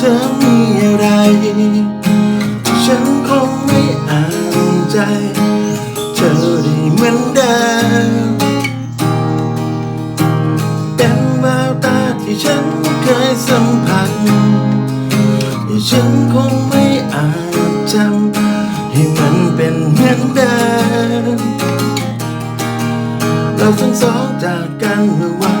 ธอมีอะไร ฉันคงไม่อ่านใจ เธอได้เหมือนเดิมเป็นแววตาที่ฉันเคยสัมผัสฉันคงไม่อาจจำให้มันเป็นเหมือนเดิมเราทั้งสองจากกันเมื่อวัน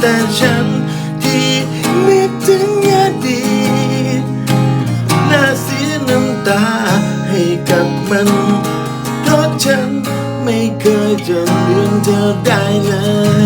แต่ฉันที่นึกถึงอดีตน่าเสียน้ำตาให้กับมัน เพราะฉันไม่เคยจะลืมเธอได้เลย